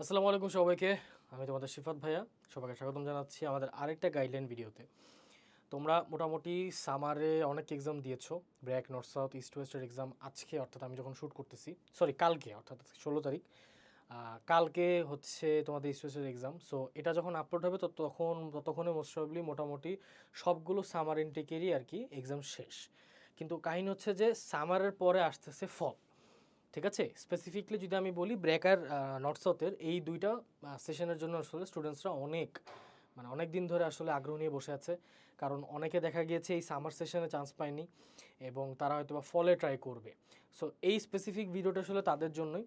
আসসালামু আলাইকুম সবাইকে। আমি তোমাদের শিফাত ভাইয়া। সবাইকে স্বাগতম জানাচ্ছি আমাদের আরেকটা গাইডলাইন ভিডিওতে তোমরা মোটামুটি সামারে অনেক এক্সাম দিয়েছ। ব্র্যাক নর্থ সাউথ ইস্ট ওয়েস্টের এক্সাম আজকে, অর্থাৎ আমি যখন শ্যুট করতেছি সরি কালকে, অর্থাৎ ষোলো তারিখ কালকে হচ্ছে তোমাদের ইস্ট ওয়েস্টের এক্সাম সো এটা যখন আপলোড হবে, তো তখন, ততক্ষণে মোস্ট প্রবলি মোটামুটি সবগুলো সামার ইনটেকেরই আর কি এক্সাম শেষ। কিন্তু কাহিনী হচ্ছে যে সামারের পরে আসতেছে ফল ঠিক আছে? স্পেসিফিকলি যদি আমি বলি ব্রেকার নর্থ সাউথের এই দুইটা সেশনের জন্য আসলে স্টুডেন্টসরা অনেক মানে অনেক দিন ধরে আসলে আগ্রহ নিয়ে বসে আছে। কারণ অনেকে দেখা গিয়েছে এই সামার সেশনে চান্স পায়নি এবং তারা হয়তো বা ফলে ট্রাই করবে। সো এই স্পেসিফিক ভিডিওটা আসলে তাদের জন্যই।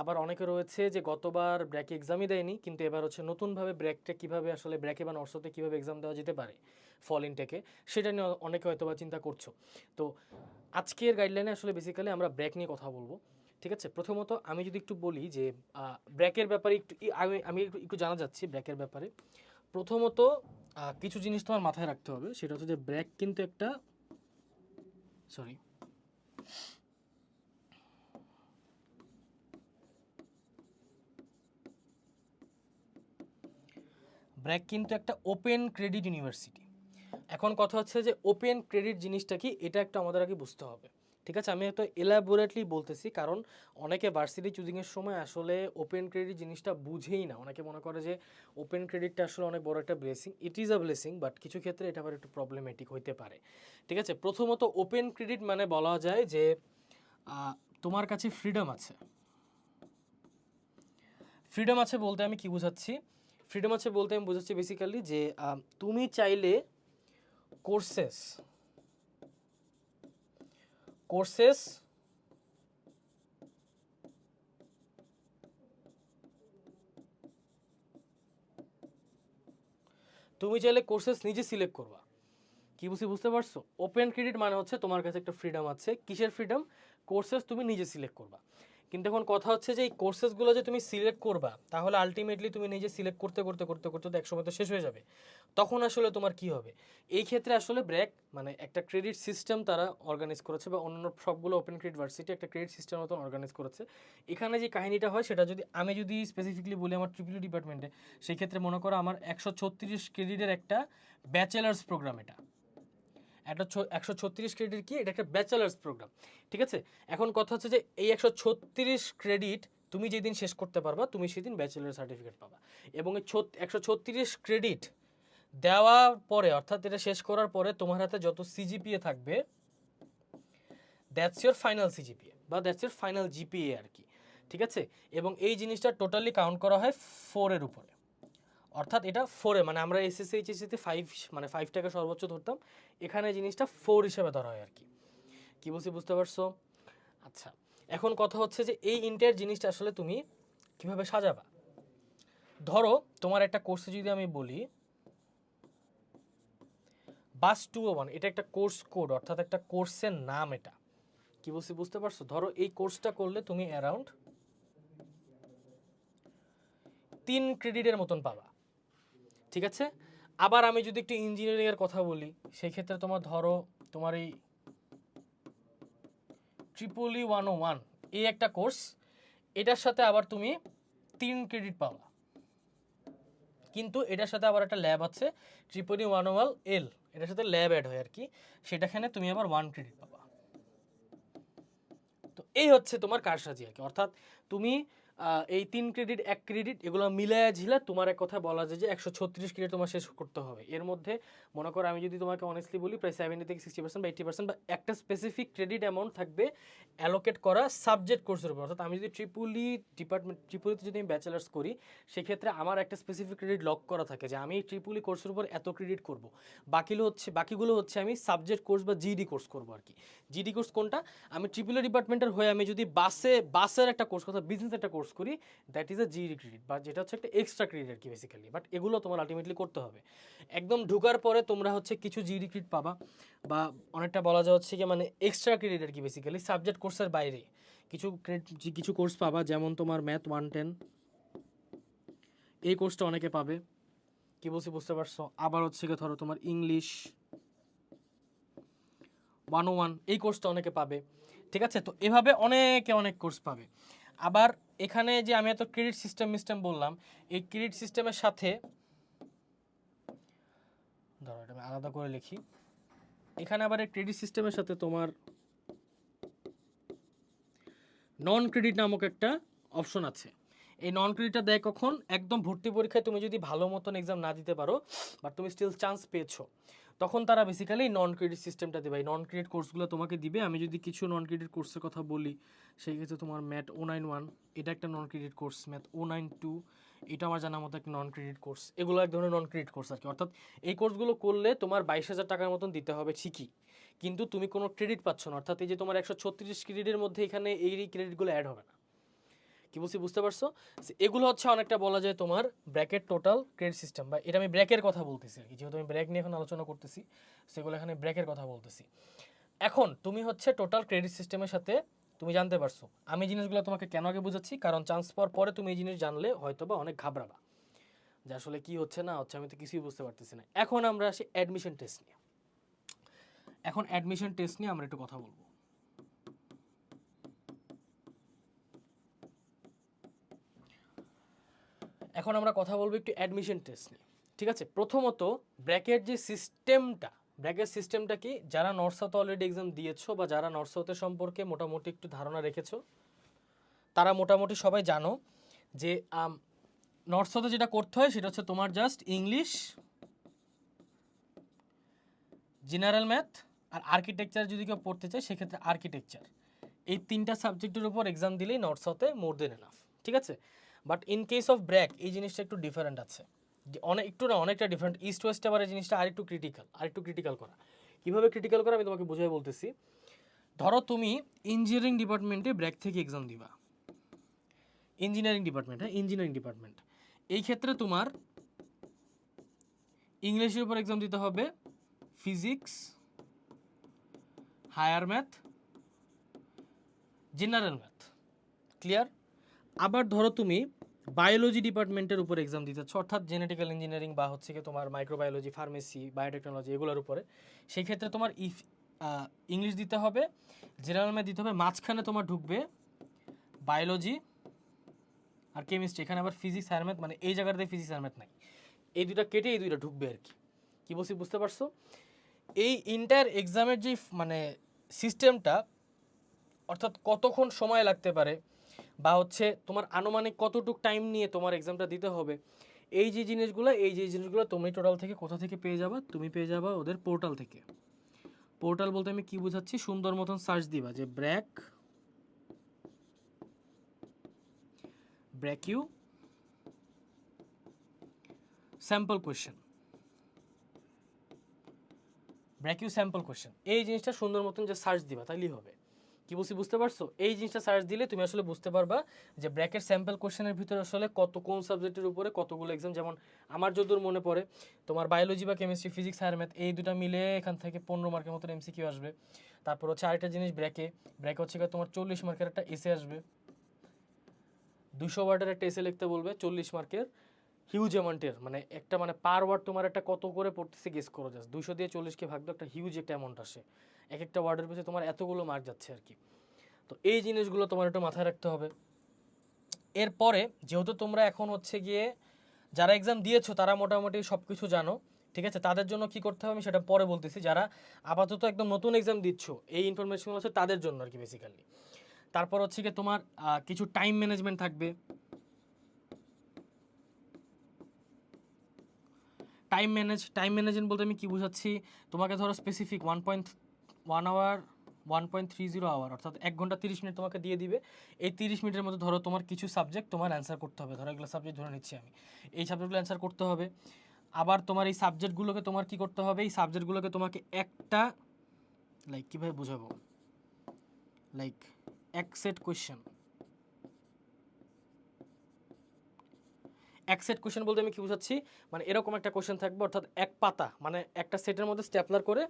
আবার অনেকে রয়েছে যে গতবার ব্র্যাকে এক্সামই দেয়নি, কিন্তু এবার হচ্ছে নতুনভাবে ব্র্যাকটা কীভাবে আসলে ব্র্যাকে বা নর্থ সাউথে কীভাবে এক্সাম দেওয়া যেতে পারে ফল ইনটেকে সেটা নিয়ে অনেকে হয়তো বা চিন্তা করছ। তো আজকের গাইডলাইনে আসলে বেসিক্যালি আমরা ব্র্যাক নিয়ে কথা বলব। ঠিক আছে? প্রথমত আমি যদি একটু বলি যে ব্র্যাকের ব্যাপারে একটু আমি আমি একটু একটু জানা যাচ্ছি ব্র্যাকের ব্যাপারে। প্রথমত কিছু জিনিস তোমার মাথায় রাখতে হবে। সেটা হচ্ছে যে, ব্র্যাক কিন্তু একটা, সরি। ব্র্যাক কিন্তু একটা ওপেন ক্রেডিট ইউনিভার্সিটি। এখন কথা হচ্ছে যে, ওপেন ক্রেডিট জিনিসটা কি? এটা একটা আমাদের আগে বুঝতে হবে। ঠিক আছে? আমি একটা এলাবোরেটলি বলতেছি কারণ অনেকে ভার্সিটি চুজিংয়ের সময় আসলে ওপেন ক্রেডিট জিনিসটা বুঝেই না। অনেকে মনে করে যে ওপেন ক্রেডিটটা আসলে অনেক বড় একটা blessing it is a blessing but কিছু ক্ষেত্রে এটা আবার একটু প্রবলেমেটিক হইতে পারে। ঠিক আছে? প্রথমত ওপেন ক্রেডিট মানে বলা যায় যে তোমার কাছে ফ্রিডম আছে। ফ্রিডম আছে বলতে আমি কি বোঝাচ্ছি? ফ্রিডম আছে বলতে আমি বোঝাচ্ছি বেসিক্যালি যে তুমি চাইলে কোর্সেস কোর্সেস তুমি চাইলে কোর্সেস নিজে সিলেক্ট করবা। কি বুঝি বুঝতে পারছ? ওপেন ক্রেডিট মানে হচ্ছে তোমার কাছে একটা ফ্রিডম আছে। কিসের ফ্রিডম কোর্সেস তুমি নিজে সিলেক্ট করবা। কিন্তু এখন কথা হচ্ছে যে এই কোর্সেসগুলো যে তুমি সিলেক্ট করবা, তাহলে আলটিমেটলি তুমি নিজে সিলেক্ট করতে করতে করতে করতে তো একসময় তো শেষ হয়ে যাবে। তখন আসলে তোমার কি হবে? এই ক্ষেত্রে আসলে ব্র্যাক মানে একটা ক্রেডিট সিস্টেম তারা অর্গানাইজ করেছে বা অন্য সবগুলো ওপেন ক্রেডিট ভার্সিটি একটা ক্রেডিট সিস্টেম মতন অর্গানাইজ করেছে। এখানে যে কাহিনীটা হয় সেটা যদি, আমি যদি স্পেসিফিকলি বলি আমার ট্রিপল ডিপার্টমেন্টে সেই ক্ষেত্রে মনে করো আমার একশো ছত্রিশ ক্রেডিটের একটা ব্যাচেলার্স প্রোগ্রাম এটা। একটা একশো ছত্রিশ ক্রেডিট কি? এটা একটা ব্যাচেলার্স প্রোগ্রাম ঠিক আছে? এখন কথা হচ্ছে যে এই একশো ছত্রিশ ক্রেডিট তুমি যেদিন শেষ করতে পারবা, তুমি সেদিন ব্যাচেলার সার্টিফিকেট পাবা। এবং এই একশো ছত্রিশ ক্রেডিট দেওয়ার পরে, অর্থাৎ এটা শেষ করার পরে তোমার হাতে যত সিজিপিএ থাকবে দ্যাটস ইয়োর ফাইনাল সিজিপিএ বা দ্যাটস ইয়োর ফাইনাল জিপিএ আর কি, ঠিক আছে? এবং এই জিনিসটা টোটালি কাউন্ট করা হয় ফোরের উপরে। অর্থাৎ এটা ফোরে মানে আমরা এসএসসি এইচএসসিতে ফাইভ মানে ফাইভ টাকা সর্বোচ্চ ধরতাম। এখানে জিনিসটা ফোর হিসেবে ধরা হয় আর কি। কি বলছি বুঝতে পারছ? আচ্ছা এখন কথা হচ্ছে যে এই ইন্টার জিনিসটা আসলে তুমি কীভাবে সাজাবা? ধরো, তোমার একটা কোর্সে যদি আমি বলি বাস টু ওয়ান এটা একটা কোর্স কোড অর্থাৎ একটা কোর্সের নাম এটা। কি বলছি বুঝতে পারছ? ধরো এই কোর্সটা করলে তুমি অ্যারাউন্ড তিন ক্রেডিটের মতন পাবা। ঠিক আছে? আবার আমি যদি একটু ইঞ্জিনিয়ারিংয়ের কথা বলি সেই ক্ষেত্রে তোমার ধরো তোমার এই ট্রিপলি ওয়ান ও ওয়ান এই একটা কোর্স এটার সাথে আবার তুমি তিন ক্রেডিট পাবা। কিন্তু এটার সাথে আবার একটা ল্যাব আছে ট্রিপলি ওয়ান ওয়াল এল এটার সাথে ল্যাব অ্যাড হয় আর কি, সেটাখানে তুমি আবার ওয়ান ক্রেডিট পাবা। তো এই হচ্ছে তোমার কারসাজি আর কি। অর্থাৎ তুমি এই তিন ক্রেডিট, এক ক্রেডিট এগুলো মিলায়া ঝিলা তোমার এক কথা বলা যায় যে একশো ছত্রিশ ক্রেডিট তোমার শেষ করতে হবে। এর মধ্যে মনে করো আমি যদি তোমাকে অনেস্টলি বলি প্রায় সেভেন্টি থেকে সিক্সটি পার্সেন্ট বা এইটি পার্সেন্ট বা একটা স্পেসিফিক ক্রেডিট অ্যামাউন্ট থাকবে অ্যালোকেট করা সাবজেক্ট কোর্সের উপর। অর্থাৎ আমি যদি ট্রিপুলি ডিপার্টমেন্ট ট্রিপুলিতে যদি আমি ব্যাচেলার্স করি, সেক্ষেত্রে আমার একটা স্পেসিফিক ক্রেডিট লক করা থাকে যে আমি ট্রিপুলি কোর্সের উপর এত ক্রেডিট করব। বাকিগুলো হচ্ছে বাকিগুলো হচ্ছে আমি সাবজেক্ট কোর্স বা জিডি কোর্স করব আর কি। জিডি কোর্স কোনটা? আমি ট্রিপুলি ডিপার্টমেন্টের হয়ে আমি যদি বাসে বাসের একটা কোর্স অর্থাৎ বিজনেস একটা কোর্স করি that is a GD credit বা যেটা হচ্ছে একটা এক্সট্রা ক্রেডিট আর কি বেসিক্যালি বাট এগুলো তোমার আলটিমেটলি করতে হবে। একদম ঢুকার পরে তোমরা হচ্ছে কিছু জিডি ক্রেডিট পাবা, বা অনেকটা বলা যায় হচ্ছে কি মানে এক্সট্রা ক্রেডিট আর কি বেসিক্যালি সাবজেক্ট কোর্সের বাইরে। কিছু ক্রেডিট কিছু কোর্স পাবা, যেমন তোমার ম্যাথ ওয়ান টেন এই কোর্সটা অনেকে পাবে। কি বলছি বুঝতে পারছ? আবার হচ্ছে গিয়ে ধরো তোমার ইংলিশ ওয়ান ওয়ান এই কোর্সটা অনেকে পাবে। ঠিক আছে? তো এভাবে অনেকে অনেক কোর্স পাবে। আবার এখানে যে আমি এত ক্রেডিট সিস্টেম সিস্টেম বললাম, এই ক্রেডিট সিস্টেমের সাথে ধরো এটা আমি আলাদা করে লিখি। এখানে আবার ক্রেডিট সিস্টেমের সাথে তোমার নন ক্রেডিট নামক একটা অপশন আছে। এই নন ক্রেডিটটা দেয় কখন? একদম ভর্তি পরীক্ষায় তুমি যদি ভালো মতন এক্সাম না দিতে পারো বাট তুমি স্টিল চান্স পেয়েছ। তখন তারা বেসিক্যালি নন ক্রেডিট সিস্টেমটা দেবে। নন ক্রেডিট কোর্সগুলো তোমাকে দিবে। আমি যদি কিছু নন ক্রেডিট কোর্সের কথা বলি, সেই ক্ষেত্রে তোমার ম্যাট ও নাইন ওয়ান এটা একটা non credit course math o nine two এটা আমার জানার মতো একটা নন ক্রেডিট কোর্স এগুলো এক ধরনের নন ক্রেডিট কোর্স আর কি অর্থাৎ এই কোর্সগুলো করলে তোমার বাইশ হাজার টাকার মতন দিতে হবে, ঠিকই। কিন্তু তুমি কোনো ক্রেডিট পাচ্ছ না। অর্থাৎ এই যে তোমার একশো ছত্রিশ ক্রেডিটের মধ্যে এখানে এই ক্রেডিটগুলো অ্যাড হবে না। কি বলছি, বুঝতে পারছ? এগুলো হচ্ছে অনেকটা বলা যায় তোমার ব্র্যাকেট টোটাল ক্রেডিট সিস্টেম বা এটা আমি ব্র্যাকের কথা বলতেছি আর কি, যেহেতু আমি ব্র্যাক নিয়ে এখন আলোচনা করতেছি সেগুলো এখানে ব্র্যাকের কথা বলতেছি। এখন তুমি হচ্ছে টোটাল ক্রেডিট সিস্টেমের সাথে, তুমি জানতে পারছ, আমি জিনিসগুলো তোমাকে কেন আগে বুঝাচ্ছি? কারণ চান্স পাওয়ার পরে তুমি এই জিনিস জানলে হয়তো বা অনেক ঘাবড়াবা। যে আসলে কি হচ্ছে না হচ্ছে আমি তো কিছুই বুঝতে পারতেছি না। এখন আমরা আসি অ্যাডমিশন টেস্ট নিয়ে। এখন অ্যাডমিশন টেস্ট নিয়ে আমরা একটু কথা বলব। এখন আমরা কথা বলব একটু অ্যাডমিশন টেস্ট নিয়ে, ঠিক আছে? প্রথমত ব্র্যাকের যে সিস্টেমটা ব্র্যাকের সিস্টেমটা কি? যারা নর্থ সাউথ অলরেডি এক্সাম দিয়েছ বা যারা সাউথের সম্পর্কে মোটামুটি একটু ধারণা রেখেছো, তারা মোটামুটি সবাই জানো যে নর্থ সাউথে যেটা করতে হয় সেটা হচ্ছে তোমার জাস্ট ইংলিশ জেনারেল ম্যাথ আর আর্কিটেকচার যদি কেউ পড়তে চায়, সেক্ষেত্রে আর্কিটেকচার এই তিনটা সাবজেক্টের উপর এক্সাম দিলেই নর্থ সাউথে মোর দেন এনাফ ঠিক আছে? But in case of BRAC, এই জিনিসটা একটু ডিফারেন্ট আছে। অনেক একটু না, অনেকটা ডিফারেন্ট ইস্ট ওয়েস্ট আবার এই জিনিসটা আরেকটু ক্রিটিক্যাল আরেকটু ক্রিটিক্যাল করা। কীভাবে ক্রিটিক্যাল করা আমি তোমাকে বুঝাই বলতেছি। ধরো তুমি ইঞ্জিনিয়ারিং ডিপার্টমেন্টে ব্র্যাক থেকে এক্সাম দিবা। ইঞ্জিনিয়ারিং ডিপার্টমেন্ট হ্যাঁ ইঞ্জিনিয়ারিং ডিপার্টমেন্ট এই ক্ষেত্রে তোমার ইংলিশের উপর এক্সাম দিতে হবে physics higher math general math clear আবার ধরো তুমি বায়োলজি ডিপার্টমেন্টের উপর এক্সাম দিতে চাচ্ছ অর্থাৎ জেনেটিক্যাল ইঞ্জিনিয়ারিং বা হচ্ছে কি তোমার মাইক্রোবায়োলজি ফার্মেসি বায়োটেকনোলজি এগুলোর উপরে, সেই ক্ষেত্রে তোমার ইফ ইংলিশ দিতে হবে জেনারেল ম্যাথ দিতে হবে, মাঝখানে তোমার ঢুকবে বায়োলজি আর কেমিস্ট্রি এখানে আবার ফিজিক্স হায়ার ম্যাথ মানে এই জায়গাটাতে ফিজিক্স হায়ার ম্যাথ নাই। এই দুটা কেটে এই দুইটা ঢুকবে আর কি। কী বলছি বুঝতে পারছ? এই ইন্টার এক্সামের যে মানে সিস্টেমটা অর্থাৎ কতক্ষণ সময় লাগতে পারে বা হচ্ছে তোমার আনুমানিক কতটুক টাইম নিয়ে তোমার এক্সামটা দিতে হবে, এই যে জিনিসগুলো, এই যে জিনিসগুলো তুমি টোটাল থেকে কোথা থেকে পেয়ে যাবা, তুমি পেয়ে যাবা ওদের পোর্টাল থেকে। পোর্টাল বলতে আমি কি বোঝাচ্ছি? সুন্দর মতন সার্চ দিবা যে BRAC BRAC U sample question BRAC U sample question এই জিনিসটা সুন্দর মতন যে সার্চ দিবা, তাইলেই হবে। কি বলছি, বুঝতে পারছ? এই জিনিসটা সার্চ দিলে তুমি আসলে বুঝতে পারবা যে ব্র্যাকের স্যাম্পল কোশ্চেনের ভিতরে আসলে কত, কোন সাবজেক্টের উপরে কতগুলো এক্সাম যেমন আমার যতদূর মনে পড়ে, তোমার বায়োলজি বা কেমিস্ট্রি ফিজিক্স হায়ার ম্যাথ এই দুটো মিলে এখান থেকে পনেরো মার্কের মতন এমসিকিউ আসবে। তারপর হচ্ছে আরেকটা জিনিস ব্র্যাকে ব্র্যাকে হচ্ছে তোমার চল্লিশ মার্কের একটা এসে আসবে। দুশো ওয়ার্ডের একটা এসে লিখতে বলবে, চল্লিশ মার্কের হিউজ অ্যামাউন্টের মানে একটা মানে পার ওয়ার্ড তোমার একটা কত করে পড়তেছে গেস করো জাস্ট দুশো দিয়ে চল্লিশকে ভাগ একটা হিউজ একটা অ্যামাউন্ট আসে। এক একটা ওয়ার্ডের পিছনে তোমার এতগুলো মার্ক যাচ্ছে আর কি। তো এই জিনিসগুলো তোমার একটু মাথায় রাখতে হবে। এরপরে যেহেতু তোমরা এখন হচ্ছে গিয়ে যারা এক্সাম দিয়েছ, তারা মোটামুটি সব কিছু জানো, ঠিক আছে? তাদের জন্য কি করতে হবে আমি সেটা পরে বলতেছি। যারা আপাতত একদম নতুন এক্সাম দিচ্ছ, এই ইনফরমেশনগুলো হচ্ছে তাদের জন্য আর কি বেসিক্যালি তারপর হচ্ছে গিয়ে তোমার কিছু টাইম ম্যানেজমেন্ট থাকবে। টাইম ম্যানেজ টাইম ম্যানেজমেন্ট বলতে আমি কী বুঝাচ্ছি? তোমাকে ধরো specific one point one hour one point three zero hour অর্থাৎ এক ঘণ্টা তিরিশ মিনিট তোমাকে দিয়ে দিবে। এই তিরিশ মিনিটের মধ্যে ধরো তোমার কিছু সাবজেক্ট তোমার অ্যান্সার করতে হবে। ধরো এগুলো সাবজেক্ট ধরে নিচ্ছি আমি। এই সাবজেক্টগুলো অ্যান্সার করতে হবে। আবার তোমার এই সাবজেক্টগুলোকে তোমার কি করতে হবে? এই সাবজেক্টগুলোকে তোমাকে একটা লাইক কীভাবে বোঝাবো? লাইক এক সেট কোয়েশ্চেন এক সেট কোশ্চেন বলতে আমি কি বুঝাচ্ছি? মানে এরকম একটা কোশ্চেন থাকবে, অর্থাৎ এক পাতা মানে একটা সেটের মধ্যে স্ট্যাপলার করে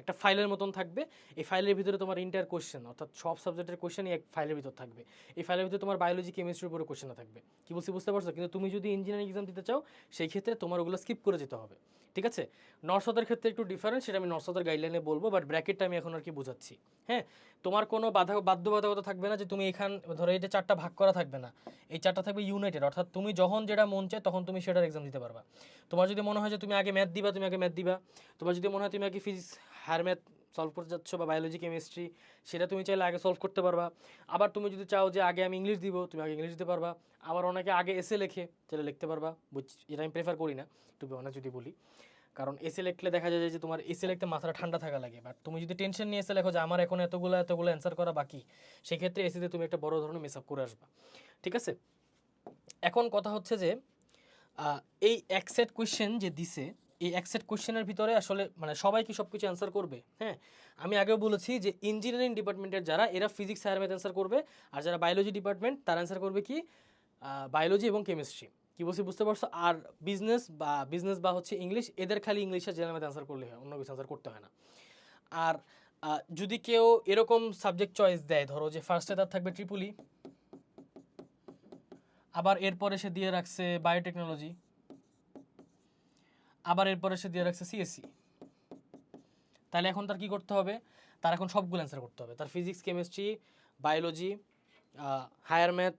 একটা ফাইলের মতন থাকবে। এই ফাইলের ভিতরে তোমার ইন্টার কোশ্চেন অর্থাৎ সব সাবজেক্টের কোশ্চেনই এক ফাইলের ভিতর থাকবে। এই ফাইলের ভিতরে তোমার বায়োলজি কেমিস্ট্রির উপরে কোশ্চেন থাকবে। কি বলছি বুঝতে পারছ? কিন্তু তুমি যদি ইঞ্জিনিয়ারিং এক্সাম দিতে চাও, সেই ক্ষেত্রে তোমার ওগুলো স্কিপ করে যেতে হবে। ঠিক আছে? নর্সদের ক্ষেত্রে একটু ডিফারেন্স সেটা আমি নর্সদের গাইডলাইনে বলব বাট ব্র্যাকেটটা আমি এখন আর কি বোঝাচ্ছি। হ্যাঁ? তোমার কোনো বাধা, বাধ্যবাধকতা থাকবে না যে তুমি এখান, ধরো এটা চারটা ভাগ করা থাকবে না, এই চারটা থাকবে ইউনাইটেড অর্থাৎ তুমি যখন যেটা মন চায় তখন তুমি সেটার এক্সাম দিতে পারবা। তোমার যদি মনে হয় যে তুমি আগে ম্যাথ দিবা, তুমি আগে ম্যাথ দিবা। তোমার যদি মনে হয় তুমি আগে ফিজিক্স হায়ার ম্যাথ সলভ করতে যাচ্ছ বা বায়োলজি কেমিস্ট্রি সেটা তুমি চাইলে আগে সলভ করতে পারবা। আবার তুমি যদি চাও যে আগে আমি ইংলিশ দিব, তুমি আগে ইংলিশ দিতে পারবা। আবার অনেকে আগে এসে লেখে যেটা লিখতে পারবা এটা আমি প্রেফার করি না টু বি অনেক যদি বলি। কারণ এসে লিখলে দেখা যায় যে তোমার এসে লিখতে মাথাটা ঠান্ডা থাকা লাগে। বাট তুমি যদি টেনশন নিয়ে এসে লেখো যে আমার এখন এতগুলো এতগুলো অ্যান্সার করা বাকি, সেক্ষেত্রে এসিতে তুমি একটা বড় ধরনের মিস আপ করে আসবা। ঠিক আছে? এখন কথা হচ্ছে যে এই এক সেট কোয়েশ্চেন যে দিছে, এই এক সেট কোয়েশ্চেনের ভিতরে আসলে মানে সবাই কি সব কিছু অ্যান্সার করবে? হ্যাঁ? আমি আগেও বলেছি যে ইঞ্জিনিয়ারিং ডিপার্টমেন্টের যারা, এরা ফিজিক্স হায়ার ম্যাথ অ্যান্সার করবে, আর যারা বায়োলজি ডিপার্টমেন্ট তারা অ্যান্সার করবে কি? বায়োলজি এবং কেমিস্ট্রি কি বলছি, বুঝতে পারছ? আর বিজনেস বা বিজনেস বা হচ্ছে ইংলিশ এদের খালি ইংলিশে জেনারেল ম্যাথ অ্যান্সার করলে হয়, অন্য কিছু অ্যান্সার করতে হয় না। আর যদি কেউ এরকম সাবজেক্ট চয়েস দেয়, ধরো যে ফার্স্টে তার থাকবে ট্রিপুলি আবার এরপরে সে দিয়ে রাখছে বায়োটেকনোলজি আবার এরপরে সে দিয়ে রাখছে সিএসসি তাহলে এখন তার কি করতে হবে? তার এখন সবগুলো অ্যান্সার করতে হবে। তার physics chemistry biology higher math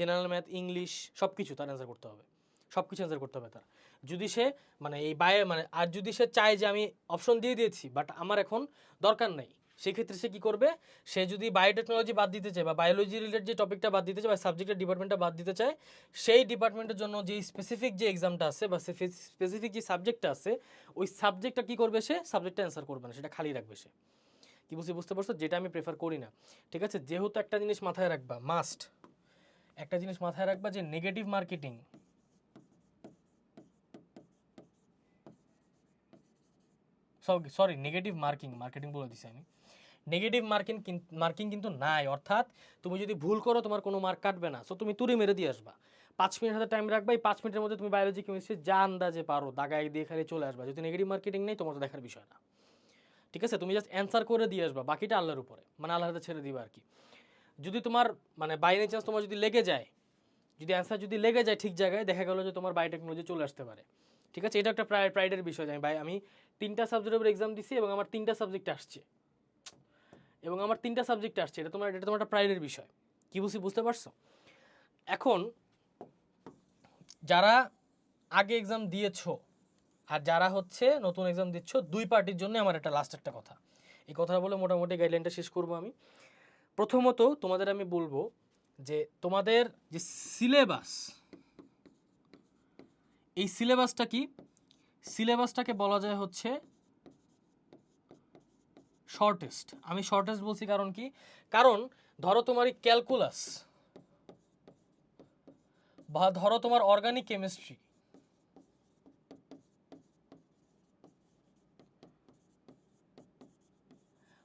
general math, English সব কিছু তার অ্যান্সার করতে হবে। সব কিছু অ্যান্সার করতে হবে তার। যদি সে মানে এই বায়ে মানে আর যদি সে চায় যে আমি অপশন দিয়ে দিয়েছি বাট আমার এখন দরকার নাই, সেক্ষেত্রে সে কী করবে? সে যদি বায়োটেকনোলজি বাদ দিতে চায় বা বায়োলজি রিলেটেড যে টপিকটা বাদ দিতে চায় বা সাবজেক্টের ডিপার্টমেন্টটা বাদ দিতে চায়, সেই ডিপার্টমেন্টের জন্য যে স্পেসিফিক যে এক্সামটা আছে বা স্পেসিফিক যে সাবজেক্টটা আছে, ওই সাবজেক্টটা কী করবে সে? সাবজেক্টটা অ্যান্সার করবে না, সেটা খালি রাখবে সে। কি বুঝতে বুঝতে পারছ? যেটা আমি প্রেফার করি না। ঠিক আছে? যেহেতু একটা জিনিস মাথায় রাখবা মাস্ট একটা জিনিস মাথায় রাখবা যে negative marketing sorry negative marking marketing বলে দিছি আমি। নেগেটিভ মার্কিং মার্কিং কিন্তু নাই, অর্থাৎ তুমি যদি ভুল করো, তোমার কোনো মার্ক কাটবে না। সো তুমি তুড়ি মেরে দিয়ে আসবা। পাঁচ মিনিট হাতে টাইম রাখবা, এই পাঁচ মিনিটের মধ্যে তুমি বায়োলজি কেমিস্ট্রি যা আন্দাজে পারো, দাগায় দিয়ে খালি চলে আসবা। যদি নেগেটিভ মার্কেটিং নেই, তোমার দেখার বিষয় না। ঠিক আছে? তুমি জাস্ট অ্যান্সার করে দিয়ে আসবা, বাকিটা আল্লাহর উপরে। মানে আল্লাহর হাতে ছেড়ে দিবা আর কি। যদি তোমার মানে বাই চান্স তোমার যদি লেগে যায়, যদি অ্যান্সার যদি লেগে যায় ঠিক জায়গায়, দেখা গেলো যে তোমার বায়োটেকনোলজি চলে আসতে পারে। ঠিক আছে? এটা একটা প্রায় প্রাইডের বিষয় যে আমি ভাই আমি তিনটা সাবজেক্টের উপর এক্সাম দিছি এবং আমার তিনটা সাবজেক্ট আসছে। এবং আমার তিনটা সাবজেক্ট আসছে। এটা তোমার এটা তোমার একটা প্রাইডের বিষয়। কী বুঝি, বুঝতে পারছ? এখন, যারা আগে এক্সাম দিয়েছ আর যারা হচ্ছে নতুন এক্সাম দিচ্ছ, দুই পার্টির জন্য আমার একটা লাস্ট একটা কথা। এই কথাটা বলে মোটামুটি গাইডলাইনটা শেষ করব আমি। প্রথমত তোমাদের আমি বলব যে তোমাদের যে সিলেবাস, এই সিলেবাসটা কি? সিলেবাসটাকে বলা যায় হচ্ছে শর্টেস্ট আমি শর্টেস্ট বলছি কারণ কি? কারণ ধরো তোমার ক্যালকুলাস বা ধরো তোমার অর্গানিক কেমিস্ট্রি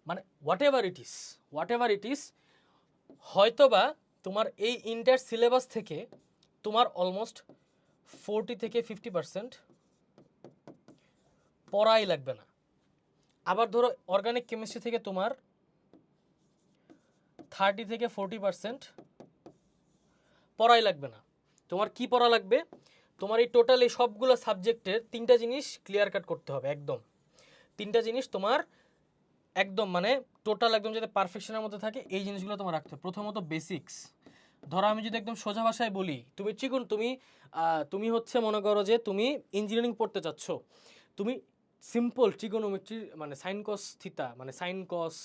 মানে whatever it is whatever it is হয়তোবা তোমার এই ইন্টার সিলেবাস থেকে তোমার অলমোস্ট ফোরটি থেকে ফিফটি পার্সেন্ট পড়াই লাগবে না। আবার ধরো অর্গানিক কেমিস্ট্রি থেকে তোমার থার্টি থেকে ফোরটি পার্সেন্ট পড়াই লাগবে না। তোমার কি পড়া লাগবে? তোমার এই টোটাল এই সবগুলো সাবজেক্টের তিনটা জিনিস ক্লিয়ার কাট করতে হবে, একদম। তিনটা জিনিস তোমার একদম মানে টোটাল একদম যাতে পারফেকশনের মধ্যে থাকে, এই জিনিসগুলো তোমার রাখতে প্রথমত বেসিক্স। ধরো আমি যদি একদম সোজা ভাষায় বলি, তুমি চিকুন, তুমি তুমি হচ্ছে মনে করো যে তুমি ইঞ্জিনিয়ারিং পড়তে চাচ্ছ। তুমি সিম্পল ট্রিগোনোমেট্রি মানে সাইন কস থিতা মানে সাইন কস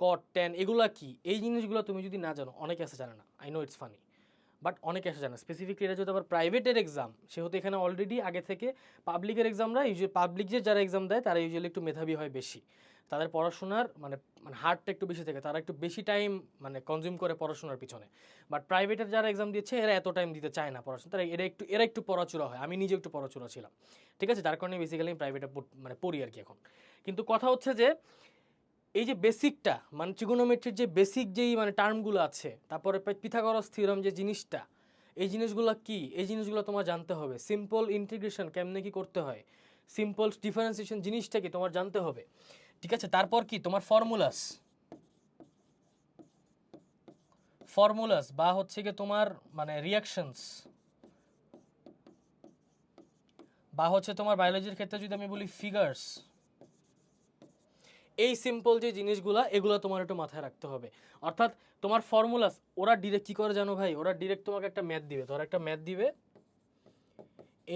কট টেন এগুলা কি? এই জিনিসগুলো তুমি যদি না জানো, অনেকে আছে জানে না I know it's funny but অনেকে এসে জানে স্পেসিফিকলি এটা যদি আবার প্রাইভেটের এক্সাম সেহেতু এখানে অলরেডি আগে থেকে পাবলিকের এক্সামরা ইউজুয়ালি পাবলিক যে যারা এক্সাম দেয়, তারা ইউজুয়ালি একটু মেধাবী হয় বেশি। তাদের পড়াশোনার মানে মানে হার্টটা একটু বেশি থাকে, তারা একটু বেশি টাইম মানে কনজিউম করে পড়াশোনার পিছনে। বাট প্রাইভেটের যারা এক্সাম দিচ্ছে, এরা এত টাইম দিতে চায় না পড়াশোনা। তারা এরা একটু এরা একটু পড়াচুরা হয়, আমি নিজে একটু পড়াচুরা ছিলাম। ঠিক আছে? যার কারণে বেসিক্যালি আমি প্রাইভেটে মানে পড়ি আর কি এখন। কিন্তু কথা হচ্ছে যে, এই যে বেসিকটা মানে ট্রিগোনোমেট্রির যে বেসিক যেই মানে টার্মগুলো আছে, তারপরে পিথাগোরাস থিওরাম যে জিনিসটা, এই জিনিসগুলো কি? এই জিনিসগুলো তোমার জানতে হবে। সিম্পল ইন্টিগ্রেশন কেমনে কি করতে হয়? সিম্পল ডিফারেন্সিয়েশন জিনিসটা কি তোমার জানতে হবে? ঠিক আছে, তারপর কি? তোমার ফর্মুলাস ফর্মুলাস বা হচ্ছে কি তোমার মানে রিয়াকশনস বা হচ্ছে তোমার বায়োলজির ক্ষেত্রে যদি আমি বলি ফিগার্স এই সিম্পল যে জিনিসগুলা, এগুলো তোমার একটু মাথায় রাখতে হবে। অর্থাৎ তোমার ফর্মুলাস ওরা ডিরেক্ট কি করে জানো ভাই? ওরা ডিরেক্ট তোমাকে একটা ম্যাথ দিবে। ধর একটা ম্যাথ দিবে।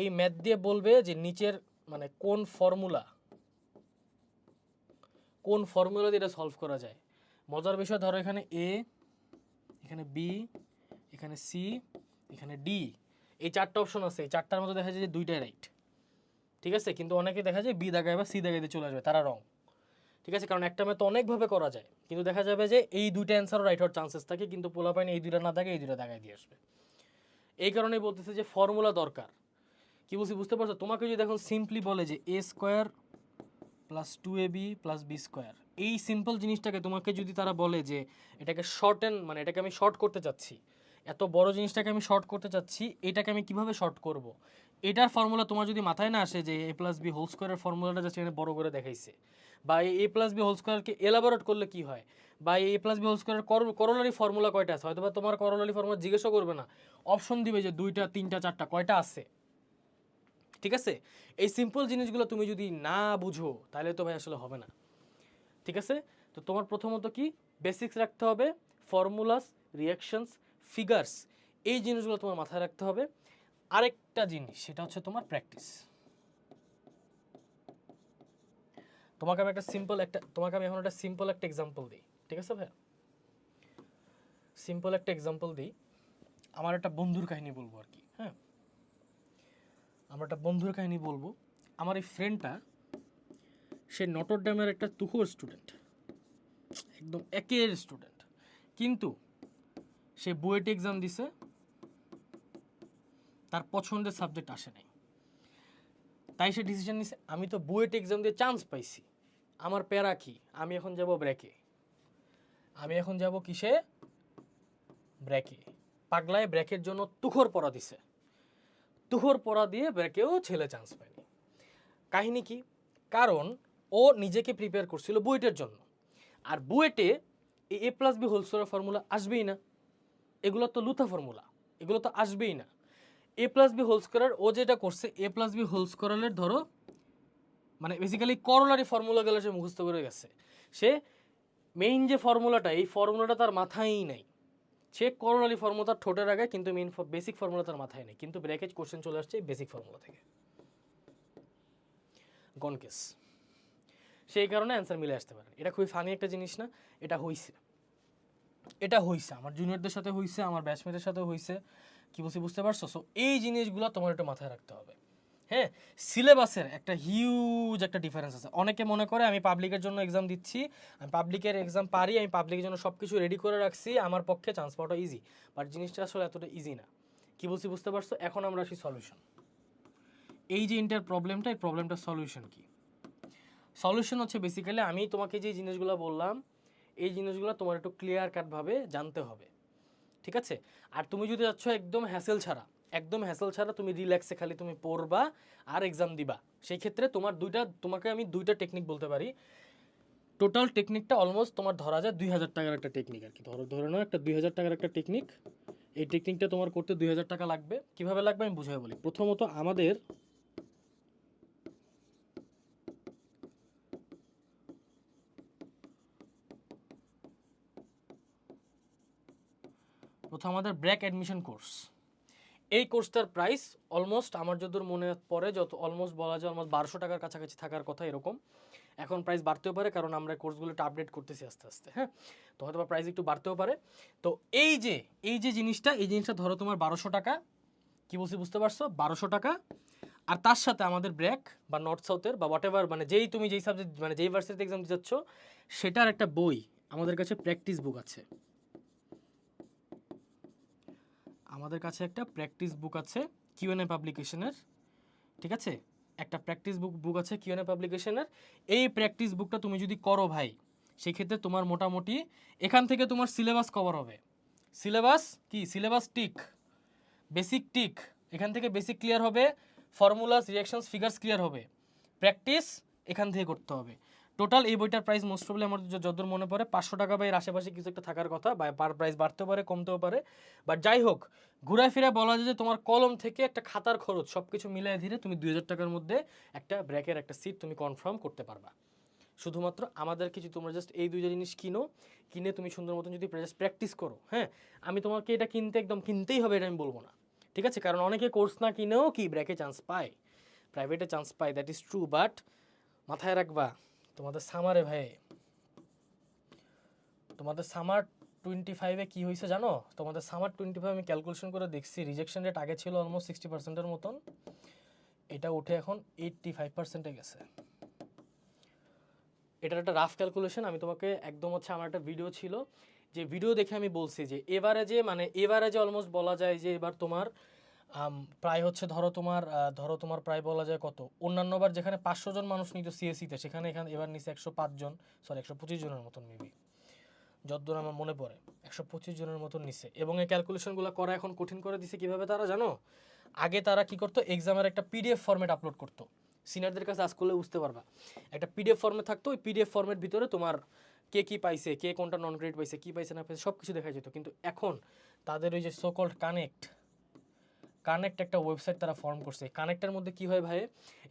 এই ম্যাথ দিয়ে বলবে যে নিচের মানে কোন ফর্মুলা কোন ফর্মুলা দিয়ে এটা সলভ করা যায়? মজার বিষয়, ধরো এখানে এ এখানে বি এখানে সি এখানে ডি এই চারটা অপশন আছে। এই চারটার মধ্যে দেখা যায় যে দুইটাই রাইট ঠিক আছে? কিন্তু অনেকে দেখা যায় বি দাগায় বা সি দিয়ে চলে আসবে, তারা রং ঠিক আছে? কারণ একটা ম্যাথ অনেকভাবে করা যায়। কিন্তু দেখা যাবে যে এই দুইটা অ্যান্সারও রাইট হওয়ার চান্সেস থাকে, কিন্তু পোলাপাইন এই দুইটা না থাকে, এই দুইটা দাগায় দিয়ে আসবে। এই কারণেই বলতেছে যে ফর্মুলা দরকার। কি বলছি, বুঝতে পারছ? তোমাকে যদি এখন সিম্পলি বলে যে a square plus two a b plus b square এই সিম্পল জিনিসটাকে তোমাকে যদি তারা বলে যে এটাকে শর্টেন মানে এটাকে আমি শর্ট করতে চাচ্ছি, এত বড় জিনিসটাকে আমি শর্ট করতে চাচ্ছি, এটাকে আমি কীভাবে শর্ট করব? এটার ফর্মুলা তোমার যদি মাথায় না আসে যে এ প্লাস বি হোল স্কোয়ারের ফর্মুলাটা জাস্ট এখানে বড় করে দেখাইছে, বা এ প্লাস বি হোল স্কোয়ারকে এলাবোরেট করলে কি হয়, বা এ প্লাস বি হোল স্কোয়ারের করোলারি ফর্মুলা কয়টা আছে? হয়তো বা তোমার করোলারি ফর্মুলা জিজ্ঞাসা করবে না অপশন দিবে যে দুইটা, তিনটা, চারটা, কয়টা আছে? ঠিক আছে? এই সিম্পল জিনিসগুলো তুমি যদি না বুঝো, তাহলে তো ভাই আসলে হবে না। ঠিক আছে? তো তোমার প্রথমত কি? বেসিক্স রাখতে হবে ফর্মুলাস রিয়াকশনস ফিগার্স এই জিনিসগুলো তোমার মাথায় রাখতে হবে। আরেকটা জিনিস, সেটা হচ্ছে তোমার প্র্যাকটিস তোমাকে আমি একটা সিম্পল একটা, তোমাকে আমি এখন একটা সিম্পল একটা এক্সাম্পল দিই। ঠিক আছে ভাই সিম্পল একটা এক্সাম্পল দিই। আমার একটা বন্ধুর কাহিনী বলব আর কি হ্যাঁ? আমরা একটা বন্ধুর কাহিনী বলব। আমার এই ফ্রেন্ডটা সে নটর ড্যামের একটা তুখোর স্টুডেন্ট একদম একের স্টুডেন্ট কিন্তু সে বুয়েট এক্সাম দিছে, তার পছন্দের সাবজেক্ট আসে নাই। তাই সে ডিসিশন নিছে, আমি তো বুয়েট এক্সাম দিয়ে চান্স পাইছি। আমার প্যারা কি? আমি এখন যাব ব্রেকে আমি এখন যাব কিসে? ব্রেকে পাগলায় ব্রেকের জন্য তুখোর পড়া দিছে। তুহর পড়া দিয়ে ব্রেকেও ছেলে চান্স পায়নি। কাহিনী কি? কারণ ও নিজেকে প্রিপেয়ার করছিল বুয়েটের জন্য। আর বুয়েটে a plus b whole square formula আসবেই না। এগুলো তো লুথা ফর্মুলা এগুলো তো আসবেই না। এ প্লাস বি হোলস্কোয়ার ও যেটা করছে এ প্লাস বি হোলস্কোয়ারের ধরো মানে বেসিক্যালি করোলারি ফর্মুলাগুলো সে মুখস্থ করে গেছে। সে মেইন যে ফর্মুলাটা এই ফর্মুলাটা তার মাথায়ই নাই। সে করোনালি ফর্মুলা ঠোঁটের আগে, কিন্তু মেইন বেসিক ফর্মুলা তার মাথায় নেই। কিন্তু ব্র্যাকেজ কোশ্চেন চলে আসছে বেসিক ফর্মুলা থেকে। গনকেস সেই কারণে অ্যান্সার মিলে আসতে পারে। এটা খুবই ফানি একটা জিনিস না, এটা হইছে। এটা হইছে, আমার জুনিয়রদের সাথে হইছে, আমার ব্যাচমেটের সাথে হইছে। কি বলছি, বুঝতে পারছ? সো এই জিনিসগুলো তোমার একটু মাথায় রাখতে হবে। হ্যাঁ সিলেবাসের একটা হিউজ একটা ডিফারেন্স আছে। অনেকে মনে করে আমি পাবলিকের জন্য এক্সাম দিচ্ছি, আমি পাবলিকের এক্সাম পারি, আমি পাবলিকের জন্য সব কিছু রেডি করে রাখছি, আমার পক্ষে চান্স পাওয়াটা ইজি বাট জিনিসটা আসলে এতটা ইজি না। কি বলছি বুঝতে পারছ? এখন আমরা আসি সলিউশন এই যে ইন্টার প্রবলেমটা এই প্রবলেমটার সলিউশন কি? সলিউশন হচ্ছে বেসিক্যালি আমি তোমাকে যে জিনিসগুলো বললাম, এই জিনিসগুলো তোমার একটু ক্লিয়ার কাটভাবে জানতে হবে। ঠিক আছে? আর তুমি যদি যাচ্ছ একদম হ্যাসেল ছাড়া একদম হ্যাসেল ছাড়া তুমি রিল্যাক্সে খালি তুমি পড়বা আর এক্সাম দিবা। সেই ক্ষেত্রে তোমার দুইটা, তোমাকে আমি দুইটা টেকনিক বলতে পারি। টোটাল টেকনিকটা অলমোস্ট তোমার ধরা যায় দুই হাজার টাকার একটা টেকনিক আর কি ধরো, ধরে নাও একটা দুই হাজার টাকার একটা টেকনিক এই টেকনিকটা তোমার করতে দুই হাজার টাকা লাগবে। কীভাবে লাগবে আমি বুঝাই বলি। প্রথমত আমাদের প্রথম আমাদের ব্র্যাক অ্যাডমিশন কোর্স এই কোর্সটার প্রাইস অলমোস্ট আমার যতদূর মনে পড়ে, যত অলমোস্ট বলা যায় অলমোস্ট বারোশো টাকার কাছাকাছি থাকার কথা এরকম। এখন প্রাইস বাড়তেও পারে, কারণ আমরা কোর্সগুলোটা আপডেট করতেছি আস্তে আস্তে হ্যাঁ? তো হয়তো প্রাইস একটু বাড়তেও পারে। তো এই যে এই যে জিনিসটা, এই জিনিসটা ধরো তোমার বারোশো টাকা, কি বলছি বুঝতে পারছ? বারোশো টাকা। আর তার সাথে আমাদের ব্র্যাক বা নর্থ সাউথের বা হোয়াট এভার মানে যেই তুমি যেই সাবজেক্ট মানে যেই ভার্সিটিতে এক্সাম দিতে যাচ্ছ, সেটার একটা বই আমাদের কাছে প্র্যাকটিস বুক আছে। আমাদের কাছে একটা প্র্যাকটিস বুক আছে কিউএনএ পাবলিকেশনের ঠিক আছে? একটা প্র্যাকটিস বুক বুক আছে কিউএনএ পাবলিকেশনের এই প্র্যাকটিস বুকটা তুমি যদি করো ভাই, সেক্ষেত্রে তোমার মোটামুটি এখান থেকে তোমার সিলেবাস কভার হবে। সিলেবাস কি? সিলেবাস টিক বেসিক টিক এখান থেকে বেসিক ক্লিয়ার হবে। ফর্মুলাস রিয়াকশনস ফিগার্স ক্লিয়ার হবে। প্র্যাকটিস এখান থেকে করতে হবে। টোটাল এই বইটার প্রাইস মোস্ট প্রবলি আমার যতদূর মনে পড়ে, পাঁচশো টাকা বা এর আশেপাশে কিছু একটা থাকার কথা, বা পার প্রাইস বাড়তেও পারে, কমতেও পারে। বাট যাই হোক, ঘুরায় ফিরে বলা যায় যে তোমার কলম থেকে একটা খাতার খরচ সব কিছু মিলিয়ে ধীরে তুমি দুই হাজার টাকার মধ্যে একটা ব্র্যাকের একটা সিট তুমি কনফার্ম করতে পারবা। শুধুমাত্র আমাদের কিছু, তোমরা জাস্ট এই দুইটা জিনিস কিনো, কিনে তুমি সুন্দর মতন যদি জাস্ট প্র্যাকটিস করো হ্যাঁ? আমি তোমাকে এটা কিনতে একদম কিনতেই হবে, এটা আমি বলব না। ঠিক আছে? কারণ অনেকে কোর্স না কিনেও কি ব্র্যাকে চান্স পায়? প্রাইভেটে চান্স পায় দ্যাট ইজ ট্রু বাট মাথায় রাখবা তোমাদের সামারে ভাই। তোমাদের সামার টোয়েন্টি ফাইভে কী হয়েছে জানো? তোমাদের সামার টোয়েন্টি ফাইভ আমি ক্যালকুলেশন করে দেখছি রিজেকশন রেট আগে ছিল অলমোস্ট সিক্সটি পার্সেন্টের মতন। এটা উঠে এখন এইট্টি ফাইভ পার্সেন্টে গেছে। এটার একটা রাফ ক্যালকুলেশন আমি তোমাকে একদম হচ্ছে আমার একটা ভিডিও ছিল। যে ভিডিও দেখে আমি বলছি যে, এবারে যে মানে এবারে যে অলমোস্ট বলা যায় যে এবার তোমার প্রায় হচ্ছে ধরো তোমার ধরো তোমার প্রায় বলা যায় কত? অন্যান্যবার যেখানে পাঁচশো জন মানুষ নিত সিএসিতে সেখানে এখানে, এবার নিচে একশো পাঁচ জন সরি একশো পঁচিশ জনের মতন মেবি যতদূর আমার মনে পড়ে, একশো পঁচিশ জনের মতন নিছে। এবং এই ক্যালকুলেশনগুলো করা এখন কঠিন করে দিছে কীভাবে তারা, জানো? আগে তারা কি করতো? এক্সামের একটা পিডিএফ ফর্মেট আপলোড করতো। সিনিয়রদের কাছে আজ করলে বুঝতে পারবা। একটা পিডিএফ ফর্মে থাকতো, ওই পিডিএফ ফর্মের ভিতরে তোমার কে কী পাইছে, কে কোনটা নন ক্রেডিট পাইছে, কী পাইছে না পাইছে সব কিছু দেখা যেত। কিন্তু এখন তাদের ওই যে সোকল্ড কানেক্ট কানেক্ট একটা ওয়েবসাইট তারা ফর্ম করছে। কানেক্টের মধ্যে কি হয় ভাই?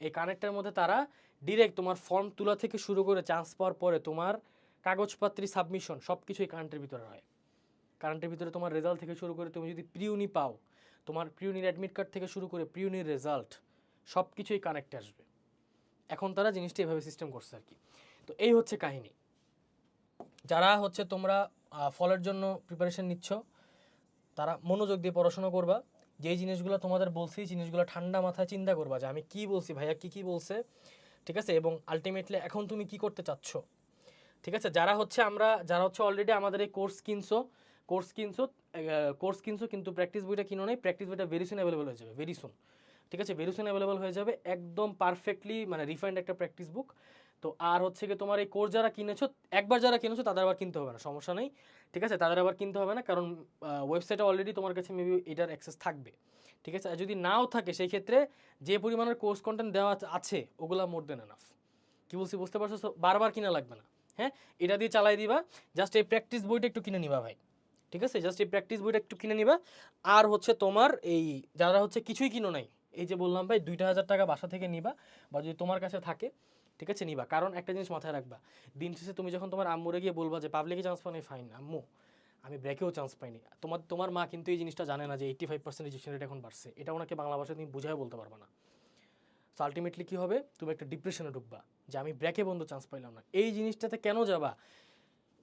এই কানেক্টের মধ্যে তারা ডিরেক্ট তোমার ফর্ম তোলা থেকে শুরু করে চান্স পাওয়ার পরে তোমার কাগজপত্রী সাবমিশন সব কিছুই কারেন্টের ভিতরে হয়। কারেন্টের ভিতরে তোমার রেজাল্ট থেকে শুরু করে তুমি যদি প্রিউনি পাও, তোমার প্রিউনির অ্যাডমিট কার্ড থেকে শুরু করে প্রিউনির রেজাল্ট সব কিছুই কানেক্টে আসবে। এখন তারা জিনিসটা এভাবে সিস্টেম করছে আর কি। তো এই হচ্ছে কাহিনী। যারা হচ্ছে তোমরা ফলের জন্য প্রিপারেশন নিচ্ছ, তারা মনোযোগ দিয়ে পড়াশোনা করবা। যেই জিনিসগুলো তোমাদের বলছি, জিনিসগুলো ঠান্ডা মাথায় চিন্তা করবা যে আমি কি বলছি, ভাইয়া কি কি বলছে, ঠিক আছে? এবং আলটিমেটলি এখন তুমি কি করতে চাচ্ছ? ঠিক আছে? যারা হচ্ছে আমরা, যারা হচ্ছে অলরেডি আমাদের এই কোর্স কিনছো কোর্স কিনছো কোর্স কিনছো, কিন্তু প্র্যাকটিস বইটা কিনো নেই প্র্যাকটিস বইটা ভেরি সুন অ্যাভেলেবল হয়ে যাবে ভেরি সুন ঠিক আছে? ভেরি সুন অ্যাভেলেবল হয়ে যাবে, একদম পারফেক্টলি মানে রিফাইন্ড একটা প্র্যাকটিস বুক তো আর হচ্ছে কি তোমার এই কোর্স যারা কিনেছো, একবার যারা কিনেছো তাদের আবার কিনতে হবে না, সমস্যা নেই, ঠিক আছে? তাদের আবার কিনতে হবে না, কারণ ওয়েবসাইটে অলরেডি তোমার কাছে মেবি এটার অ্যাক্সেস থাকবে, ঠিক আছে? আর যদি নাও থাকে, সেই ক্ষেত্রে যে পরিমাণের কোর্স কন্টেন্ট দেওয়া আছে, ওগুলা মোর দেন এনাফ কী বলছি, বুঝতে পারছ? বারবার কিনা লাগবে না হ্যাঁ? এটা দিয়ে চালাই দিবা জাস্ট এই প্র্যাকটিস বইটা একটু কিনে নিবা ভাই, ঠিক আছে? জাস্ট এই প্র্যাকটিস বইটা একটু কিনে নিবা, আর হচ্ছে তোমার এই, যারা হচ্ছে কিছুই কিনো নাই এই যে বললাম ভাই, দুইটা হাজার টাকা বাসা থেকে নিবা বা যদি তোমার কাছে থাকে, ঠিক আছে, নিবা। কারণ একটা জিনিস মাথায় রাখবা, দিন শেষে তুমি যখন তোমার আম্মুরে গিয়ে বলবা যে পাবলিকে চান্স পানি ফাইন আম্মু, আমি ব্রেকেও চান্স পাইনি। তোমার তোমার মা কিন্তু এই জিনিসটা জানে না যে eighty five percent rejection rate এখন বাড়ছে। এটা ওনাকে বাংলা ভাষায় তুমি বুঝায় বলতে পারবে না। সো আলটিমেটলি কী হবে? তুমি একটা ডিপ্রেশনে ঢুকবা, যে আমি ব্রেকে বন্ধু চান্স পাইলাম না। এই জিনিসটাতে কেন যাবা?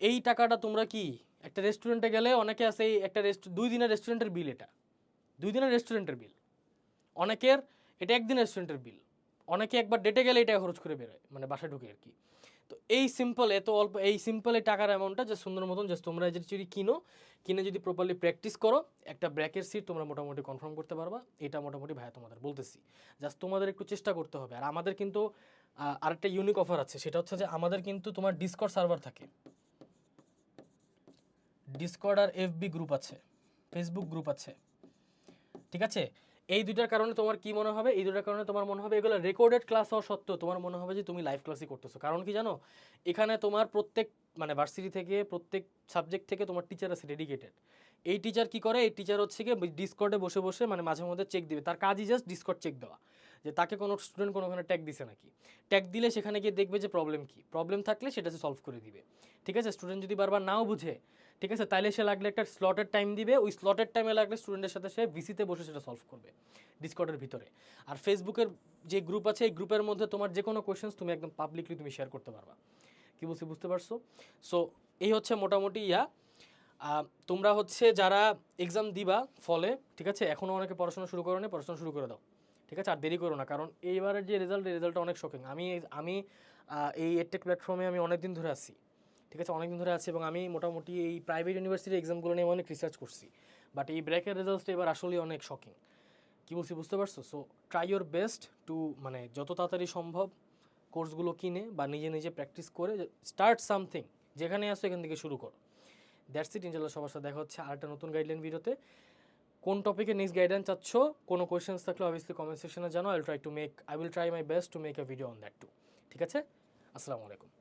এই টাকাটা তোমরা কি, একটা রেস্টুরেন্টে গেলে অনেকে আছে, এই একটা রেস্ট দুই দিনের রেস্টুরেন্টের বিল এটা। দুই দিনের রেস্টুরেন্টের বিল অনেকের এটা একদিনের রেস্টুরেন্টের বিল অনেকে একবার ডেটে গেলে এটা খরচ করে বেরোয় মানে বাসায় ঢুকে আর কি। তো এই সিম্পল এত অল্প, এই সিম্পল এই টাকার অ্যামাউন্টটা যে সুন্দর মতন জাস্ট তোমরা যদি যদি কিনো, কিনে যদি প্রপারলি প্র্যাকটিস করো, একটা ব্র্যাকের সিট তোমরা মোটামুটি কনফার্ম করতে পারবা, এটা মোটামুটি ভাইয়া তোমাদের বলতেছি। জাস্ট তোমাদের একটু চেষ্টা করতে হবে। আর আমাদের কিন্তু আরেকটা ইউনিক অফার আছে, সেটা হচ্ছে যে আমাদের কিন্তু তোমার ডিসকর্ড সার্ভার থাকে। ডিসকর্ড আর এফবি গ্রুপ আছে ফেসবুক গ্রুপ আছে। ঠিক আছে? এই দুইটার কারণে তোমার কি মনে হবে? এই দুটার কারণে তোমার মনে হবে এগুলো রেকর্ডেড ক্লাস হওয়া সত্ত্বেও তোমার মনে হবে যে তুমি লাইভ ক্লাসই করতেছো। কারণ কি জানো? এখানে তোমার প্রত্যেক মানে ভার্সিটি থেকে প্রত্যেক সাবজেক্ট থেকে তোমার টিচার আছে ডেডিকেটেড এই টিচার কি করে? এই টিচার হচ্ছে গিয়ে ডিসকর্ডে বসে বসে মানে মাঝে মধ্যে চেক দিবে। তার কাজই জাস্ট ডিসকর্ড চেক দেওয়া। যে তাকে কোনো স্টুডেন্ট কোনো ওখানে ট্যাগ দিছে নাকি। ট্যাগ দিলে সেখানে গিয়ে দেখবে যে প্রবলেম কি। প্রবলেম থাকলে সেটা সে সলভ করে দিবে। ঠিক আছে? স্টুডেন্ট যদি বারবার নাও বুঝে ঠিক আছে? তাইলে সে লাগলে একটা স্লটের টাইম দিবে। ওই স্লটের টাইমে লাগলে স্টুডেন্টের সাথে সে ভিসিতে বসে সেটা সলভ করবে ডিসকর্ডের ভিতরে। আর ফেসবুকের যে গ্রুপ আছে, এই গ্রুপের মধ্যে তোমার যে কোনো কোয়েশ্চেন্স তুমি একদম পাবলিকলি তুমি শেয়ার করতে পারবা। কি বলছি, বুঝতে পারছ? সো এই হচ্ছে মোটামুটি ইয়া। তোমরা হচ্ছে যারা এক্সাম দিবা ফলে, ঠিক আছে? এখনও অনেকে পড়াশোনা শুরু করো নি, পড়াশোনা শুরু করে দাও। ঠিক আছে? আর দেরি করো না, কারণ এইবারের যে রেজাল্ট এই রেজাল্টটা অনেক শকিং আমি আমি এই এডটেক প্ল্যাটফর্মে আমি অনেক দিন ধরে আছি। ঠিক আছে অনেক দিন ধরে আছে এবং আমি মোটামুটি এই প্রাইভেট ইউনিভার্সিটির এক্সামগুলো নিয়ে অনেক রিসার্চ করছি। বাট এই ব্র্যাকের রেজাল্টটা এবার আসলেই অনেক শকিং কি বলছি, বুঝতে পারছ? So try your best to মানে যত তাড়াতাড়ি সম্ভব কোর্সগুলো কিনে বা নিজে নিজে প্র্যাকটিস করে স্টার্ট সামথিং যেখানে আসো এখান থেকে শুরু করো। দ্যাটস ইট ইনশাল্লাহ সবার সাথে দেখা হচ্ছে আরেকটা নতুন গাইডলাইন ভিডিওতে কোন টপিকে নেক্সট গাইডলাইন চাচ্ছ, কোনো কোয়েশ্চেন্স থাকলে অবভিয়াসলি কমেন্ট সেকশনে জানো I will try to make I will try my best to make a video on that too ঠিক আছে? আসসালামু আলাইকুম।